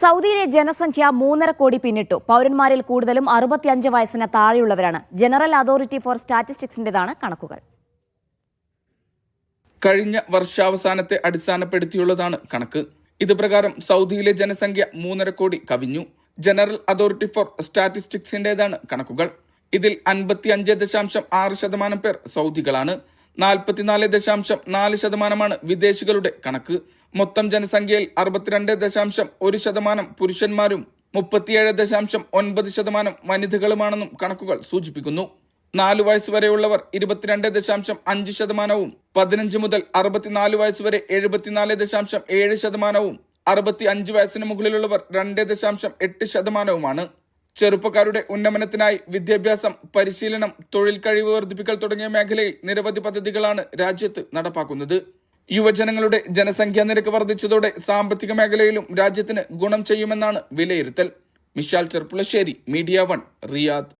സൗദിയിലെ ജനസംഖ്യ മൂന്നര കോടി പിന്നിട്ടു. പൗരന്മാരിൽ കൂടുതലും അറുപത്തിയഞ്ച് വയസ്സിന് താഴെയുള്ളവരാണ്. ജനറൽ അതോറിറ്റി ഫോർ സ്റ്റാറ്റിസ്റ്റിക്സിന്റേതാണ് കണക്കുകൾ. കഴിഞ്ഞ വർഷാവസാനത്തെ അടിസ്ഥാനപ്പെടുത്തിയുള്ളതാണ് കണക്ക്. ഇത് പ്രകാരം സൗദിയിലെ ജനസംഖ്യ മൂന്നര കോടി കവിഞ്ഞു. ജനറൽ അതോറിറ്റി ഫോർ സ്റ്റാറ്റിസ്റ്റിക്സിന്റേതാണ് കണക്കുകൾ. ഇതിൽ അൻപത്തി അഞ്ച് ദശാംശം ആറ് ശതമാനം പേർ സൗദികളാണ്. നാൽപ്പത്തിനാല് ദശാംശം നാല് ശതമാനമാണ് വിദേശികളുടെ കണക്ക്. മൊത്തം ജനസംഖ്യയിൽ അറുപത്തിരണ്ട് ദശാംശം ഒരു ശതമാനം പുരുഷന്മാരും മുപ്പത്തിയേഴ് ദശാംശം ഒൻപത് ശതമാനം വനിതകളുമാണെന്നും കണക്കുകൾ സൂചിപ്പിക്കുന്നു. നാലു വയസ്സ് വരെയുള്ളവർ ഇരുപത്തിരണ്ട് ദശാംശം അഞ്ച് ശതമാനവും പതിനഞ്ച് മുതൽ അറുപത്തിനാല് വയസ്സ് വരെ എഴുപത്തിനാല് ദശാംശം ഏഴ് ശതമാനവും അറുപത്തി അഞ്ച് വയസ്സിന് മുകളിലുള്ളവർ രണ്ട് ദശാംശം എട്ട് ശതമാനവുമാണ്. ചെറുപ്പക്കാരുടെ ഉന്നമനത്തിനായി വിദ്യാഭ്യാസം പരിശീലനം തൊഴിൽ കഴിവ് വർദ്ധിപ്പിക്കൽ തുടങ്ങിയ മേഖലയിൽ നിരവധി പദ്ധതികളാണ് രാജ്യത്ത് നടപ്പാക്കുന്നത്. യുവജനങ്ങളുടെ ജനസംഖ്യാ നിരക്ക് വർദ്ധിച്ചതോടെ സാമ്പത്തിക മേഖലയിലും രാജ്യത്തിന് ഗുണം ചെയ്യുമെന്നാണ് വിലയിരുത്തൽ. Mishal Cherpulassery media one Riyadh.